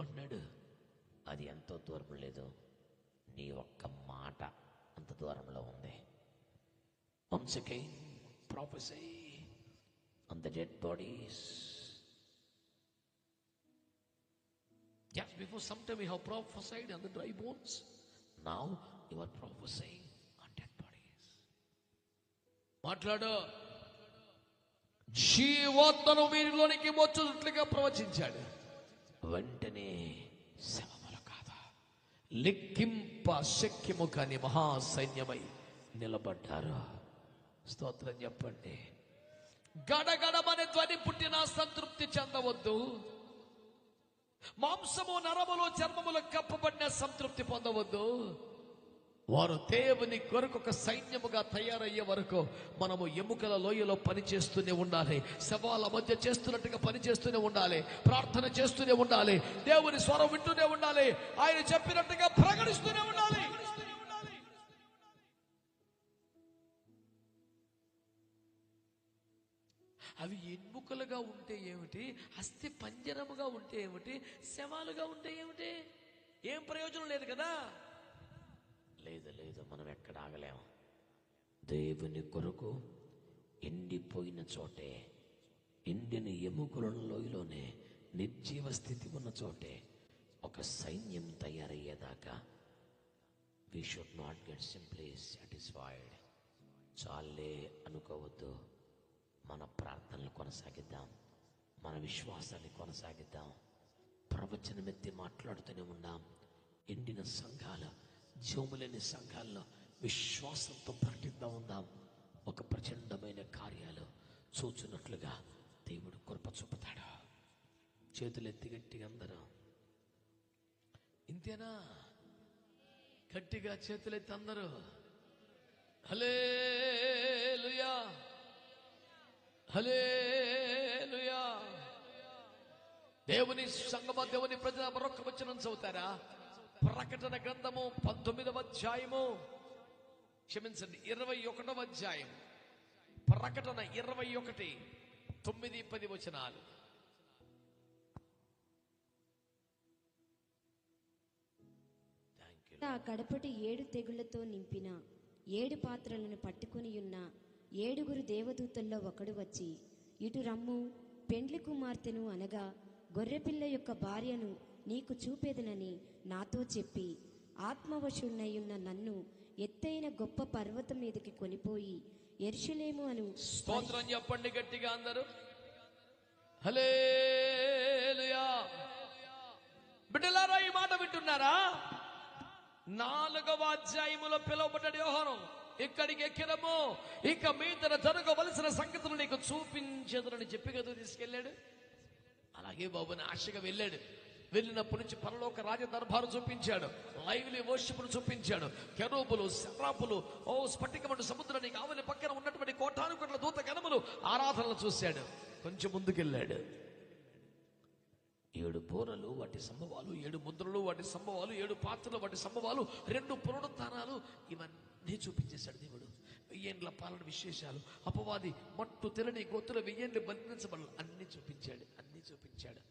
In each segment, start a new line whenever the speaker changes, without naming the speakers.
ఏమంటున్నాడు అది ఎంతో దూరం లేదు నీ ఒక్క మాట అంత దూరంలో ఉంది Once again, prophesy on the dead bodies. Yes, before some time we have prophesied on the dry bones. Now you are prophesying on dead bodies. మాట్లాడు జీవోత్తను వీరిలోనికి వచ్చుట్లుగా ప్రవచించాడు వెంటనే శవములు కాదా? లెక్కింప శక్యము కాని మహాసైన్యమై నిలబడ్డారు? స్తోత్రం చెప్పండి. గడగడమని ధ్వని పుట్టిన సంతృప్తి చెందవద్దు. మాంసము నరములు చర్మములు కప్పబడిన సంతృప్తి పొందవద్దు. వారు దేవుని కొరకు ఒక సైన్యముగా తయారయ్యే వరకు మనము ఎముకల లోయలో పనిచేస్తూనే ఉండాలి. శవాల మధ్య చేస్తున్నట్టుగా పనిచేస్తూనే ఉండాలి. ప్రార్థన చేస్తూనే ఉండాలి. దేవుని స్వరం వింటూనే ఉండాలి. ఆయన చెప్పినట్టుగా ప్రకటిస్తూనే ఉండాలి. అవి ఎన్ముకలుగా ఉంటే ఏమిటి? అస్థి పంజరముగా ఉంటే ఏమిటి? శవాలుగా ఉంటే ఏమిటి? ఏం ప్రయోజనం లేదు కదా? లేదు లేదు మనం ఎక్కడ ఆగలేము. దేవుని కొరకు ఎండిపోయిన చోటే ఎండిన ఎముకల లోయలోనే నిర్జీవ స్థితి ఉన్న చోటే ఒక సైన్యం తయారయ్యేదాకా. We should not get simply satisfied చాలే అనుకోవద్దు. మన ప్రార్థనలు కొనసాగిద్దాం. మన విశ్వాసాన్ని కొనసాగిద్దాం. ప్రవచనమెత్తి మాట్లాడుతూనే ఉన్నాం. ఎండిన సంఘాలు జీవములేని సంఘాల్లో విశ్వాసంతో ప్రకటిద్దాం ఉందాం. ఒక ప్రచండమైన కార్యాలు చూచున్నట్లుగా దేవుడు కృప చూపుతాడు? చేతులెత్తి గట్టిగా అందరూ ఇంతేనా? గట్టిగా చేతులెత్తి అందరూ హలేలుయా హలేలుయా దేవుని సంగమ దేవుని ప్రజల మరొక వచ్చిన చదువుతారా? ప్రకటన గ్రంథము పంతొమ్మిదవ అధ్యాయము. క్షమించండి ఇరవై ఒకటవ అధ్యాయం ప్రకటన ఇరవై ఒకటి తొమ్మిది పది వచనాలు.
ఆ కడపటి ఏడు తెగుళ్ళతో నింపిన ఏడు పాత్రలను పట్టుకుని ఉన్న ఏడుగురు దేవదూతల్లో ఒకడు వచ్చి ఇటు రమ్ము పెండ్లి కుమార్తెను అనగా గొర్రెపిల్ల యొక్క భార్యను నీకు చూపెదనని నాతో చెప్పి ఆత్మవశుణ్ణయున్న నన్ను ఎత్తైన గొప్ప పర్వతం మీదకి కొనిపోయి ఎర్షులేము అను
స్తోత్రం చెప్పండి గట్టిగా అందరూ. హలేలుయా బిడ్డలారా ఈ మాట వింటున్నారా? నాలుగవ అధ్యాయములో పిలువబడ్డ వ్యవహారం ఇక్కడికి ఎక్కినము ఇక మీదన జరగవలసిన సంగతులు నీకు చూపించదునని చెప్పి కదా తీసుకెళ్ళాడు. అలాగే బాబుని ఆశగా వెళ్ళాడు. వెళ్ళినప్పటి నుంచి పరలోక రాజ దర్బారు చూపించాడు. లైవ్లీ వర్షిపును చూపించాడు. కెరూపులు శరాపులు ఓ స్ఫటికమంటు సముద్రానికి ఆవుని పక్కన ఉన్నటువంటి కోటాను కోట్ల దూత గణములు ఆరాధనలు చూశాడు. కొంచెం ముందుకెళ్ళాడు. ఏడు బోరలు వాటి సంభవాలు ఏడు ముద్రలు వాటి సంభవాలు ఏడు పాత్రలు వాటి సంభవాలు రెండు పునరుద్ధానాలు ఇవన్నీ చూపించేశాడు దేవుడు. వెయ్యేండ్ల పాలన విశేషాలు అపవాది మట్టు తెరని గోతుల వెయ్యేండ్లు బంధించబడాలి అన్ని చూపించాడు అన్ని చూపించాడు.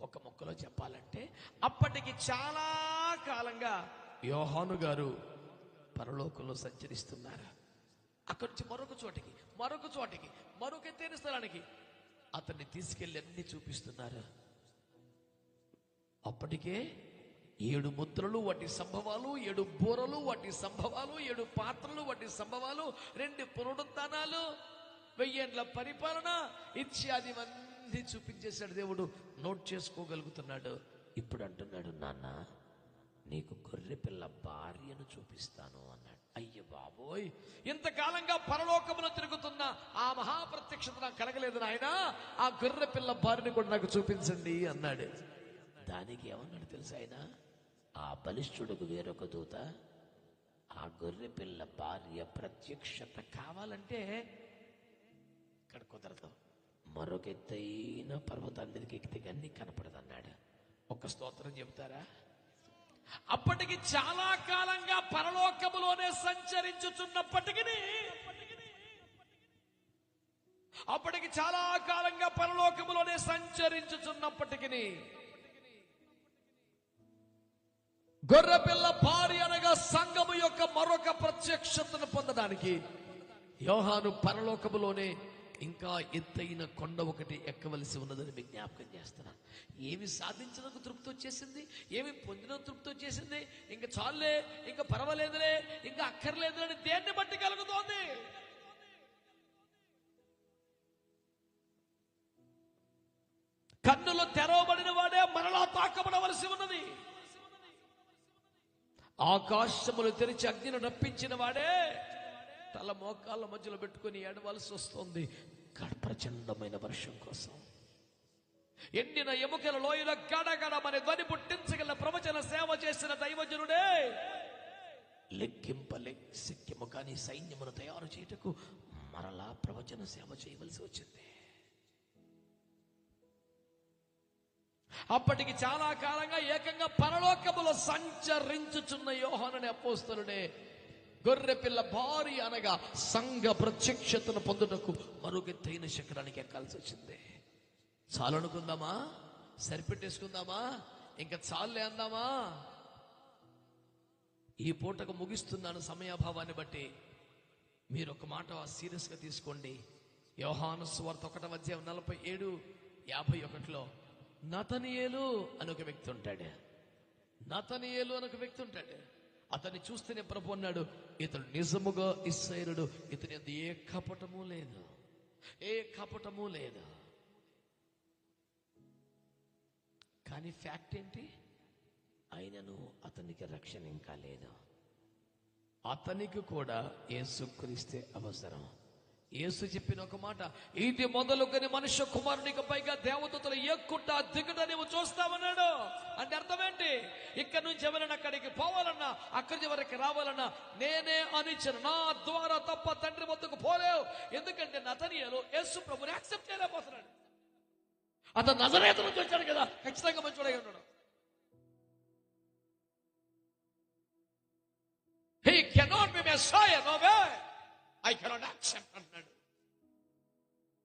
ఒక మొక్కలో చెప్పాలంటే అప్పటికి చాలా కాలంగా యోహాను గారు పరలోకంలో సంచరిస్తున్నారు. అక్కడి నుంచి మరొక చోటికి మరొక చోటికి మరొక ఎత్తైన స్థలానికి అతన్ని తీసుకెళ్ళి అన్ని చూపిస్తున్నారు. అప్పటికే ఏడు ముద్రలు వాటి సంభవాలు ఏడు బూరలు వాటి సంభవాలు ఏడు పాత్రలు వాటి సంభవాలు రెండు పునరుత్నాలు వెయ్యేండ్ల పరిపాలన ఇత్యాది మంది చూపించేశాడు దేవుడు. నోట్ చేసుకోగలుగుతున్నాడు. ఇప్పుడు అంటున్నాడు నాన్న నీకు గొర్రె పిల్ల భార్యను చూపిస్తాను అన్నాడు. అయ్య బాబోయ్ ఇంతకాలంగా పరలోకమున తిరుగుతున్న ఆ మహాప్రత్యక్షత నాకు కలగలేదు నాయన. ఆ గొర్రె పిల్ల భార్యను కూడా నాకు చూపించండి అన్నాడు. దానికి ఏమన్నాడు తెలుసా ఆయన? ఆ బలిష్ఠుడికి వేరొక దూత ఆ గొర్రె పిల్ల భార్య ప్రత్యక్షత కావాలంటే ఇక్కడ కుదరదు. మరొక ఎత్తైన పర్వతాన్ని మీదకి ఎక్కితే కానీ కనపడదు అన్నాడు ఒక స్తోత్రం చెబుతారా? అప్పటికి చాలా కాలంగా పరలోకములోనే సంచరించుచున్నప్పటికీ అప్పటికి చాలా కాలంగా పరలోకములోనే సంచరించుచున్నప్పటికీ గొర్రెపిల్ల భార్య అనగా సంఘము యొక్క మరొక ప్రత్యక్షతను పొందడానికి యోహాను పరలోకములోనే ఇంకా ఎత్తైన కొండ ఒకటి ఎక్కవలసి ఉన్నదని మీకు జ్ఞాపకం చేస్తున్నాను ఏమి సాధించినందుకు తృప్తి వచ్చేసింది? ఏమి పొందిన తృప్తి వచ్చేసింది? ఇంకా చాలులే ఇంకా పర్వాలేదులే ఇంకా అక్కర్లేదులే అని దేన్ని బట్టి కలుగుతోంది? కన్నులు తెరవబడిన వాడే మరలా తాకబడవలసి ఉన్నది. ఆకాశములు తెరిచి అగ్నిని రప్పించిన వాడే తల మోకాళ్ళ మధ్యలో పెట్టుకుని ఏడవలసి వస్తుంది. క- ప్రచండమైన వర్షం కోసం. ఎండిన ఎముకల లోయలో గడగడమని ధ్వని పుట్టించగల ప్రవచన సేవ చేసిన దైవజనుడే. లెక్కింపలే శక్యము కానీ సైన్యమును తయారు చేయుటకు మరలా ప్రవచన సేవ చేయవలసి వచ్చింది. అప్పటికి చాలా కాలంగా ఏకంగా పరలోకములో సంచరించుచున్న యోహనని అపోస్తలుడే. గొర్రె పిల్ల భారీ అనగా సంఘ ప్రత్యక్షతను పొందుటకు మరొకెత్తైన శిఖరానికి ఎక్కాల్సి వచ్చింది. చాలనుకుందామా సరిపెట్టేసుకుందామా? ఇంకా చాలులే అందామా? ఈ పూటకు ముగిస్తున్నాను సమయాభావాన్ని బట్టి మీరు ఒక మాట సీరియస్గా తీసుకోండి. యోహాను స్వార్త ఒకటవ అధ్యాయం నలభై ఏడు యాభై ఒకటిలో నతనియేలు అని ఒక వ్యక్తి ఉంటాడు. నతనియేలు అని ఒక వ్యక్తి ఉంటాడు. అతన్ని చూస్తేనే ప్రభు అన్నాడు ఇతడు నిజముగా ఇస్సైరుడు ఇతని అంత ఏ కపటము లేదు? ఏ కపటము లేదు? కానీ ఫ్యాక్ట్ ఏంటి? ఆయనను అతనికి రక్షణ ఇంకా లేదు? అతనికి కూడా ఏ యేసుక్రీస్తే అవసరం. యేసు చెప్పిన ఒక మాట ఇది మొదలుకొని మనుష్య కుమారునికి పైగా దేవదూతలు ఎక్కుంటా దిగుట నీవు చూస్తామన్నాడు అంటే అర్థమేంటి? ఇక్కడ నుంచి ఎవరైనా అక్కడికి పోవాలన్నా అక్కడి వరకు రావాలన్నా నేనే అనిచ్చాను నా ద్వారా తప్ప తండ్రి వద్దకు పోలేవు. ఎందుకంటే నతనియలు యేసు ప్రభుని యాక్సెప్ట్ చేయలేకపోతున్నాడు. అతను నజరేత నుంచి వచ్చాడు కదా ఖచ్చితంగా మంచోడే ఉన్నాడు. He cannot be Messiah, no way. I cannot accept అన్నాడు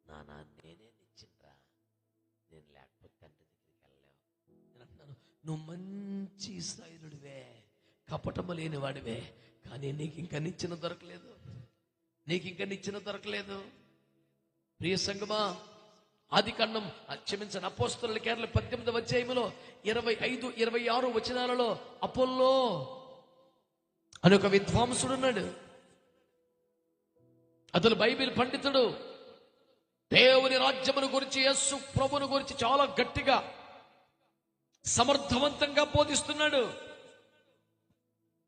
నానా నేనే నిచ్చిండ్రా. నేను లేకపోతే తండ్రి దగ్గరికి వెళ్ళలేవు నేను అంటున్నాను నువ్వు మంచి ఇస్రాయిలుడివే కపటము లేని వాడివే కానీ నీకు ఇంకా నిచ్చిన దొరకలేదు. నీకు ఇంకా నిచ్చిన దొరకలేదు. ప్రియ సంగమా ఆది కన్నం క్షమించిన అపోస్తుల కేరళ పద్దెనిమిదవ అధ్యాయంలో ఇరవై ఐదు ఇరవై ఆరు వచనాలలో అపోల్లో అని ఒక విద్వాంసుడు ఉన్నాడు అతను బైబిల్ పండితుడు. దేవుని రాజ్యమును గురించి యస్సు ప్రభును గురించి చాలా గట్టిగా సమర్థవంతంగా బోధిస్తున్నాడు.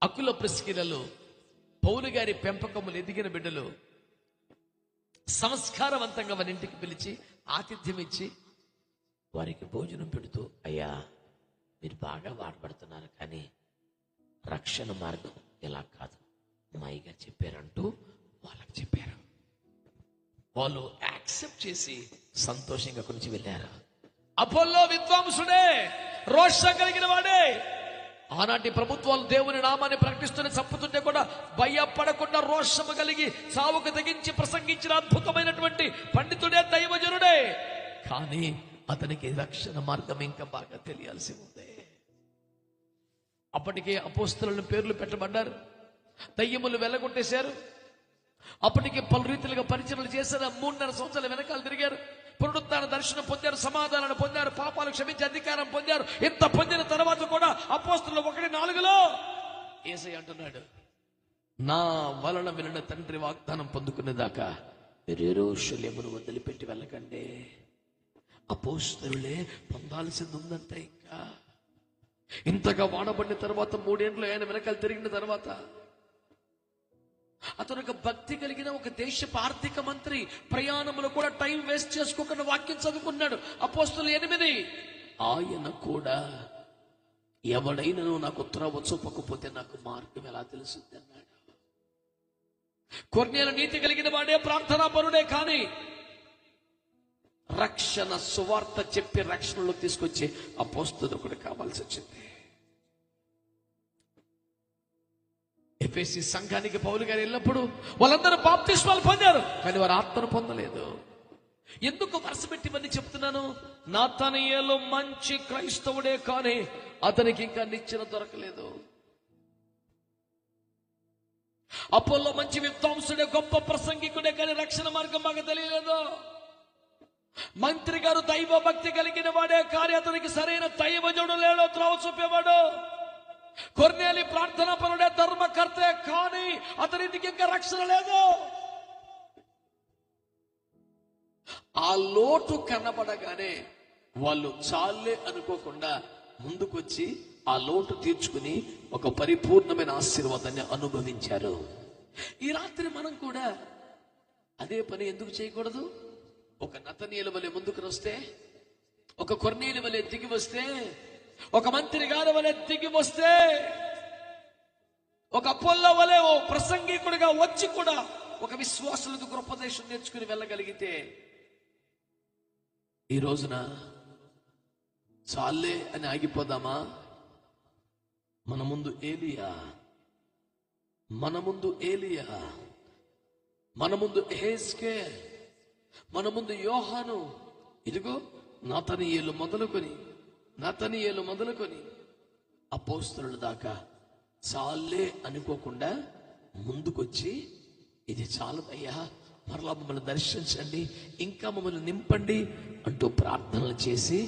అకుల ప్రిస్కిలలో పౌలు గారి పెంపకములు ఎదిగిన బిడ్డలు సంస్కారవంతంగా వారి ఇంటికి పిలిచి ఆతిథ్యం ఇచ్చి వారికి భోజనం పెడుతూ అయ్యా మీరు బాగా వాడబడుతున్నారు కానీ రక్షణ మార్గం ఇలా కాదు. మాయిగా చెప్పారంటూ వాళ్ళకి చెప్పారు. వాళ్ళు యాక్సెప్ట్ చేసి సంతోషంగా గురించి వెళ్ళారు. అపోల్లో విద్వాంసుడే రోషం కలిగిన వాడే. ఆనాటి ప్రభుత్వాలు దేవుని నామాన్ని ప్రకటిస్తూనే చంపుతుంటే కూడా భయపడకుండా రోషము కలిగి సావుకు తెగించి ప్రసంగించిన అద్భుతమైనటువంటి పండితుడే దైవజనుడే. కానీ అతనికి రక్షణ మార్గం ఇంకా బాగా తెలియాల్సి ఉంది. అప్పటికే అపోస్తులను పేర్లు పెట్టబడ్డారు. దయ్యములు వెళ్ళగొట్టేశారు అప్పటికే పలు రీతిలుగా పరిచయలు చేశారు. మూడున్నర సంవత్సరాల వెనకాల తిరిగారు. పునరుద్ధాన దర్శనం పొందారు సమాధానం పొందారు పాపాలు క్షమించి అధికారం పొందారు. ఇంత పొందిన తర్వాత కూడా అపోస్తులు ఒకటి నాలుగులో ఏసై అంటున్నాడు నా వలన వినడ తండ్రి వాగ్దానం పొందుకునేదాకా మీరు ఎరుషలేమును వదిలిపెట్టి వెళ్ళకండి. అపోస్తులే పొందాల్సింది ఉందంటే ఇంకా. ఇంతగా వాడబడిన తర్వాత మూడేండ్లు ఆయన వెనకాల తిరిగిన తర్వాత అతను ఒక భక్తి కలిగిన ఒక దేశపు ఆర్థిక మంత్రి. ప్రయాణంలో కూడా టైం వేస్ట్ చేసుకోకుండా వాక్యం చదువుకున్నాడు. అపోస్తులు ఎనిమిది. ఆయన కూడా ఎవడైనా నాకు ఉత్తరవ చూపకపోతే నాకు మార్గం ఎలా తెలుస్తుంది అన్నాడు. కొన్నేల నీతి కలిగిన వాడే ప్రార్థనా పరుడే కానీ రక్షణ సువార్త చెప్పి రక్షణలో తీసుకొచ్చే అపోస్తుడు కూడా కావాల్సి వచ్చింది. ఎఫ్ఎస్సి సంఘానికి పౌలు గారు వెళ్ళినప్పుడు వాళ్ళందరూ బాప్తిస్మాలు పొందారు కానీ వారు ఆత్మను పొందలేదు. ఎందుకు వరుస పెట్టి ఇవన్నీ చెప్తున్నాను? నాతనయ్యలో మంచి క్రైస్తవుడే కానీ అతనికి ఇంకా నిచ్చెన దొరకలేదు. అపోలో మంచి విద్వాంసుడే గొప్ప ప్రసంగికుడే కానీ రక్షణ మార్గం మాకు తెలియలేదు. మంత్రి గారు దైవ భక్తి కలిగిన వాడే కానీ అతనికి సరైన దైవజుడు లేడో త్రోవ చూపేవాడు. కొర్నేలి ప్రార్థన పనుడే ధర్మకర్తే కానీ అతనికి ఇంకా రక్షణ లేదు. ఆ లోటు కనబడగానే వాళ్ళు చాలే అనుకోకుండా ముందుకొచ్చి ఆ లోటు తీర్చుకుని ఒక పరిపూర్ణమైన ఆశీర్వాదాన్ని అనుభవించారు. ఈ రాత్రి మనం కూడా అదే పని ఎందుకు చేయకూడదు? ఒక నతనీయుల వలె ముందుకు వస్తే ఒక కొర్నీయుల వలె దిగి వస్తే ఒక మంత్రి గారి వలె దిగి వస్తే ఒక పొల్ల వలె ఓ ప్రసంగికుడిగా వచ్చి కూడా ఒక విశ్వాసులకు గొప్పదేశం నేర్చుకుని వెళ్ళగలిగితే ఈ రోజున చాలే అని ఆగిపోదామా? మన ముందు ఏలియా మన ముందు ఏలియా మన ముందు హేస్కే మన ముందు యోహాను. ఇదిగో నతనీయులు మొదలుకొని నతనీయులు మొదలుకొని అపోస్తలుల దాకా చాలే అనుకోకుండా ముందుకొచ్చి ఇది చాలదయ్యా మరలా మమ్మల్ని దర్శించండి ఇంకా మమ్మల్ని నింపండి అంటూ ప్రార్థనలు చేసి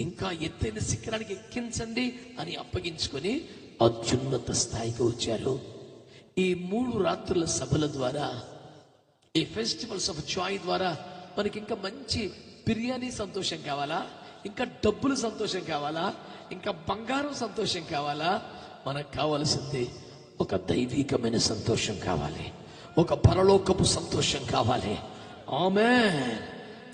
ఇంకా ఎత్తైన శిఖరానికి ఎక్కించండి అని అప్పగించుకొని అత్యున్నత స్థాయికి వచ్చారు. ఈ మూడు రాత్రుల సభల ద్వారా ఈ ఫెస్టివల్స్ ఆఫ్ జాయ్ ద్వారా మనకి ఇంకా మంచి బిర్యానీ సంతోషం కావాలా? ఇంకా డబ్బులు సంతోషం కావాలా? ఇంకా బంగారం సంతోషం కావాలా? మనకు కావలసింది ఒక దైవికమైన సంతోషం కావాలి. ఒక పరలోకపు సంతోషం కావాలి. ఆమెన్.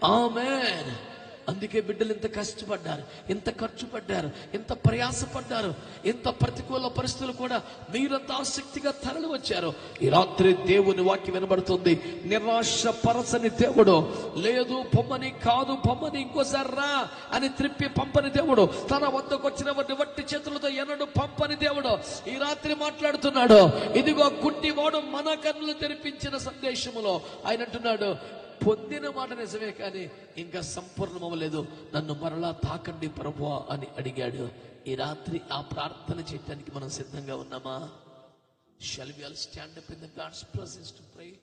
ఆమెన్. అందుకే బిడ్డలు ఇంత కష్టపడ్డారు ఇంత ఖర్చు పడ్డారు ఇంత ప్రయాసపడ్డారు ఇంత ప్రతికూల పరిస్థితులు కూడా మీరంత ఆసక్తిగా తరలి వచ్చారు. ఈ రాత్రి దేవుని వాక్యం వినబడుతుంది నిరాశ పరచని దేవుడు లేదు పొమ్మని కాదు పొమ్మని ఇంకోసారి రా అని త్రిప్పి పంపని దేవుడు తన వద్దకు వచ్చిన వాడిని వట్టి చేతులతో ఎన్నడు పంపని దేవుడు ఈ రాత్రి మాట్లాడుతున్నాడు. ఇదిగో గుడ్డివాడు మన కన్నులు తెరిపించిన సందేశములో ఆయన అంటున్నాడు పొందిన మాట నిజమే కానీ ఇంకా సంపూర్ణమవ్వలేదు. నన్ను మరలా తాకండి ప్రభు అని అడిగాడు. ఈ రాత్రి ఆ ప్రార్థన చేయడానికి మనం సిద్ధంగా ఉన్నామా? Shall we all stand up in the God's presence to pray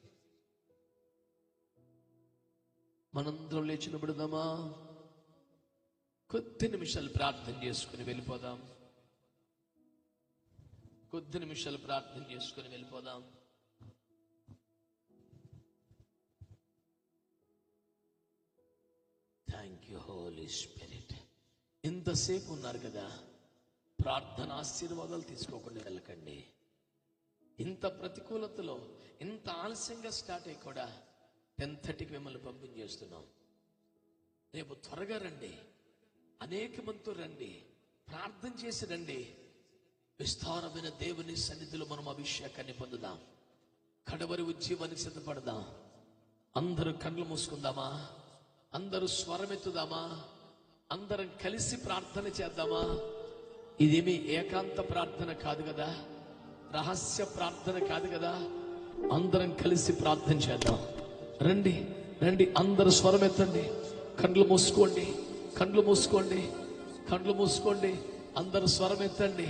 మనందరం లేచి కొద్ది నిమిషాలు ప్రార్థన చేసుకుని వెళ్ళిపోదాం. కొద్ది నిమిషాలు ప్రార్థన చేసుకుని వెళ్ళిపోదాం. యూ హోలీ స్పిరిట్ ఇంతసేపు ఉన్నారు కదా ప్రార్థన ఆశీర్వాదాలు తీసుకోకుండా వెళ్ళకండి. ఇంత ప్రతికూలతలో ఇంత ఆలస్యంగా స్టార్ట్ అయ్యి కూడా టెన్ థర్టీకి మిమ్మల్ని పంపించేస్తున్నాం. రేపు త్వరగా రండి. అనేక మందితో రండి. ప్రార్థన చేసి రండి. విస్తారమైన దేవుని సన్నిధిలో మనం అభిషేకాన్ని పొందుదాం. కడవరి ఉద్యమానికి సిద్ధపడదాం. అందరూ కళ్ళు మూసుకుందామా? అందరూ స్వరమెత్తుదామా? అందరం కలిసి ప్రార్థన చేద్దామా? ఇదేమి ఏకాంత ప్రార్థన కాదు కదా? రహస్య ప్రార్థన కాదు కదా? అందరం కలిసి ప్రార్థన చేద్దాం. రండి రండి అందరు స్వరమెత్తండి. కండ్లు మూసుకోండి కండ్లు మూసుకోండి కండ్లు మూసుకోండి అందరు స్వరమెత్తండి.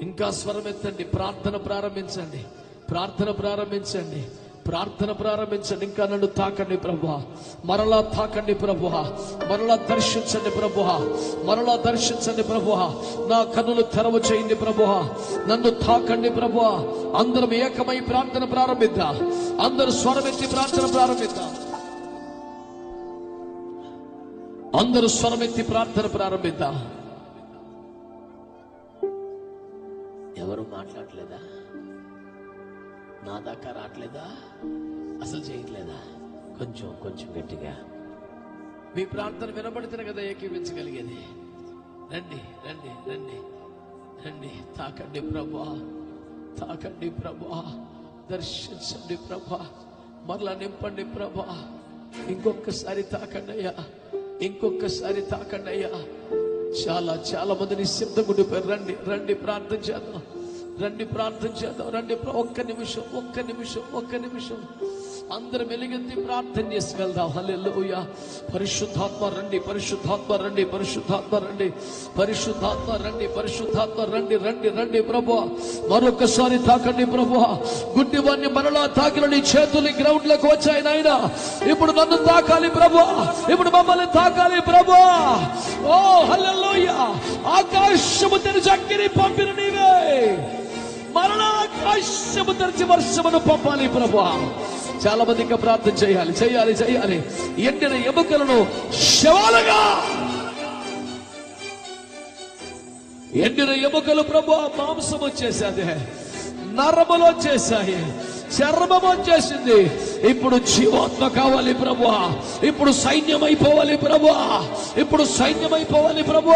ఇంకా స్వరమెత్తండి ప్రార్థన ప్రారంభించండి ప్రార్థన ప్రారంభించండి. ప్రార్థన ప్రారంభించండి. ఇంకా నన్ను తాకండి ప్రభు మరలా తాకండి ప్రభు మరలా దర్శించండి ప్రభు మరలా దర్శించండి ప్రభు నా కన్నులు తెరవ చేయండి ప్రభు నన్ను తాకండి ప్రభు అందరం ఏకమై ప్రార్థన ప్రారంభిద్దా. అందరూ స్వరమెత్తి ప్రార్థన ప్రారంభిద్దా. అందరూ స్వరమెత్తి ప్రార్థన ప్రారంభిద్దా. ఎవరు మాట్లాడలేదా? నా దాకా రావట్లేదా? అసలు చేయట్లేదా? కొంచెం కొంచెం గట్టిగా. మీ ప్రార్థన వినబడితేనే కదా ఏకీవించగలిగేది రండి రండి రండి రండి. తాకండి ప్రభా తాకండి ప్రభా. దర్శించండి ప్రభా. మరలా నింపండి ప్రభా. ఇంకొకసారి తాకండి అయ్యా. ఇంకొకసారి తాకండి అయ్యా. చాలా చాలా మంది నిశ్శబ్దంగా ఉండిపోయారు. రండి రండి ప్రార్థన చేద్దాం. రండి ప్రార్థన చేద్దాం రండి ప్ర- ఒక్క నిమిషం ఒక్క నిమిషం ఒక్క నిమిషం. అందరం ఎలుగెత్తి ప్రార్థన చేసి వెళ్దాం హలెల్లుయ. పరిశుద్ధాత్మ రండి పరిశుద్ధాత్మ రండి పరిశుద్ధాత్మ రండి. పరిశుద్ధాత్మ రండి పరిశుద్ధాత్మ రండి రండి రండి ప్రభు మరొకసారి తాకండి ప్రభు గుడ్డి వారిని మరలా తాకిన నీ చేతులు గ్రౌండ్లకు వచ్చాయి నాయన. ఇప్పుడు నన్ను తాకాలి ప్రభు ఇప్పుడు మమ్మల్ని తాకాలి ప్రభు ఓ హల్లెలూయ. ఆకాశము తెరిచి అగ్గిని పంపిన నీవే. మరలా ఆకాశము తెరిచి వర్షమును పంపాలి ప్రభు చాలా మంది ఇంకా ప్రార్థన చేయాలి చేయాలి చేయాలి. ఎండిన ఎముకలను శవాలుగా. ఎండిన ఎముకలు ప్రభు మాంసం వచ్చేసాది నరములో వచ్చేసాయి చర్మం వచ్చేసింది ఇప్పుడు జీవాత్మ కావాలి ప్రభు ఇప్పుడు సైన్యం అయిపోవాలి ఇప్పుడు సైన్యం అయిపోవాలి ప్రభు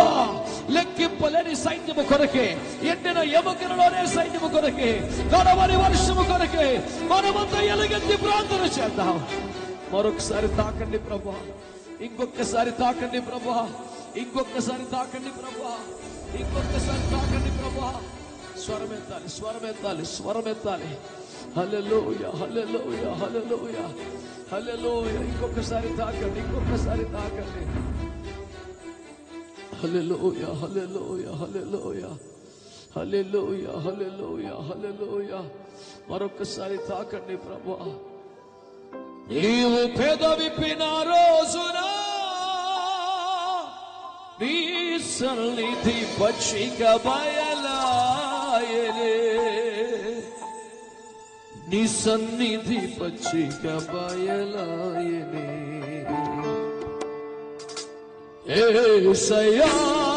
లెక్కింపలేని సైన్యము కొరకే ఎండిన యమకిరలోనే సైన్యము కొరకే కడవని వర్షము కొరకే మనమంతా ఎలుగెత్తి ప్రార్థన చేద్దాం. మరొకసారి తాకండి ప్రభా ఇంకొకసారి తాకండి ప్రభా ఇంకొకసారి తాకండి ప్రభా ఇంకొకసారి తాకండి ప్రభా స్వరం ఎత్తాలి స్వరం ఎత్తాలి స్వరం ఎత్తాలి హల్లెలూయ హల్లెలూయ హల్లెలూయ హల్లెలూయ ఇంకొకసారి తాకండి ఇంకొకసారి తాకండి హల్లెలూయ హల్లెలూయ హల్లెలూయ హల్లెలూయ హల్లెలూయ హల్లెలూయ మరొకసారి తాకండి ప్రభు నీవు పేద విప్పిన రోజున నీ సన్నిధి పచ్చిక బయలాయలే నీ సన్నిధి పచ్చిక బయలాయలే ఏసయ్యా నా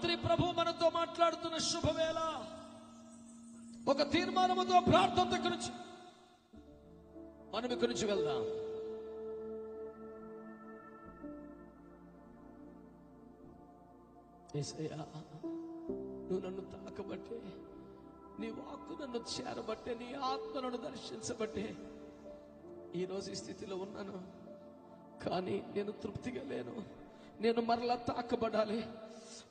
రాత్రి ప్రభు మనతో మాట్లాడుతున్న శుభవేళ. ఒక తీర్మానముతో ప్రార్థన దగ్గర నుంచి మనం ఇక్కడి నుంచి వెళ్దాం. నువ్వు నన్ను తాకబట్టే నీ వాక్కు నన్ను చేరబట్టే నీ ఆత్మ నన్ను దర్శించబట్టే ఈరోజు ఈ స్థితిలో ఉన్నాను. కానీ నేను తృప్తిగా లేను. నేను మరలా తాకబడాలి.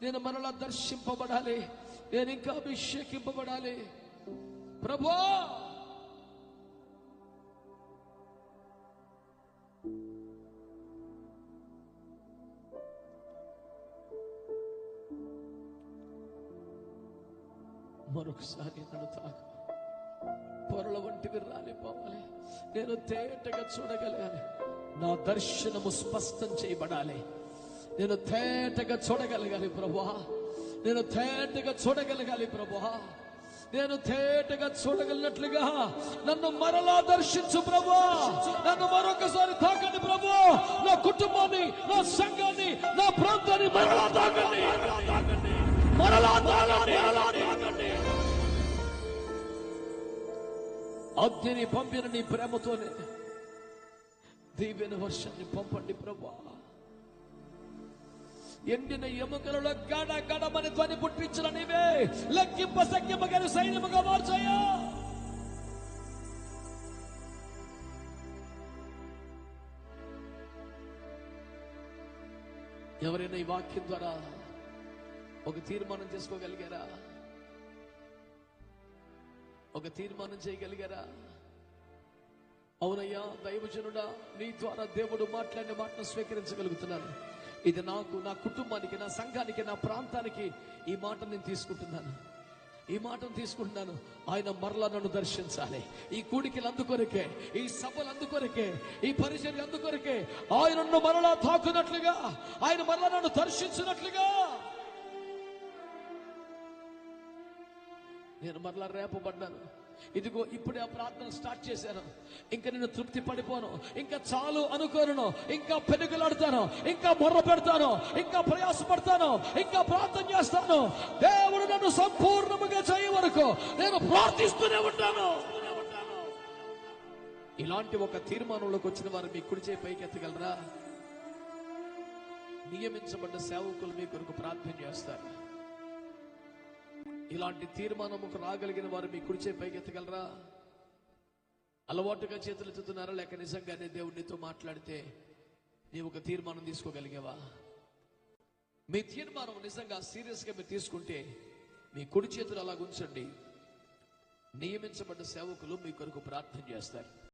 నేను మరలా దర్శింపబడాలి. నేను ఇంకా అభిషేకింపబడాలి. ప్రభో! మరొకసారి నన్ను తాకు పొరల వంటివి రాలిపోవాలి నేను తేటగా చూడగలగాలి నా దర్శనము స్పష్టం చేయబడాలి. నేను తేటగా చూడగలగాలి ప్రభా నేను తేటగా చూడగలగాలి ప్రభా నేను తేటగా చూడగలిగినట్లుగా నన్ను మరలా దర్శించు ప్రభా నన్ను మరొకసారి తాకండి ప్రభు నా కుటుంబాన్ని నా సంఘాన్ని నా ప్రాంతాన్ని మరలా తాకండి. మరలా తాకండి. మరలా పంపిన నీ ప్రేమతోనే దీవెన వర్షాన్ని పంపండి ప్రభా ఎండిన ఎముకలలో గడ గడమని ధ్వని పుట్టించిన నీవే. లెక్కింప గారి సైన్యముగా మార్చయ్యా. ఎవరైనా ఈ వాక్యం ద్వారా ఒక తీర్మానం చేసుకోగలిగారా? ఒక తీర్మానం చేయగలిగారా? అవునయ్యా దైవజనుడా నీ ద్వారా దేవుడు మాట్లాడిన మాటను స్వీకరించగలుగుతున్నాను. ఇది నాకు నా కుటుంబానికి నా సంఘానికి నా ప్రాంతానికి ఈ మాట నేను తీసుకుంటున్నాను. ఈ మాటను తీసుకుంటున్నాను. ఆయన మరలా నన్ను దర్శించాలి. ఈ కూడికి అందుకొరకే ఈ సభలు అందుకొరకే ఈ పరిచయం అందుకొరకే ఆయన మరలా తాకున్నట్లుగా ఆయన మరలా నన్ను దర్శించినట్లుగా. నేను మరలా రేపబడ్డాను. ఇదిగో ఇప్పుడే ఆ ప్రార్థన స్టార్ట్ చేశాను. ఇంకా నేను తృప్తి పడిపోను. ఇంకా చాలు అనుకోను. ఇంకా పెనుగులాడతాను. ఇంకా మొర్ర పెడతాను. ఇంకా ప్రయాసపడతాను ఇంకా ప్రార్థన చేస్తాను. దేవుడు నన్ను సంపూర్ణముగా చేయ వరకు నేను ప్రార్థిస్తూనే ఉంటాను. ఇలాంటి ఒక తీర్మానంలోకి వచ్చిన వారు మీ కుడిచే పైకి ఎత్తగలరా? నియమించబడ్డ సేవకులు మీ కొరకు ప్రార్థన చేస్తారు. ఇలాంటి తీర్మానముకు రాగలిగిన వారు మీ కుడిచే పైకి ఎత్తగలరా? అలవాటుగా చేతులు ఎత్తుతున్నారా? లేక నిజంగానే దేవుడితో మాట్లాడితే నీవు ఒక తీర్మానం తీసుకోగలిగావా? మీ తీర్మానం నిజంగా సీరియస్గా మీరు తీసుకుంటే మీ కుడి చేతులు అలా ఉంచండి నియమించబడ్డ సేవకులు మీ కొరకు ప్రార్థన చేస్తారు.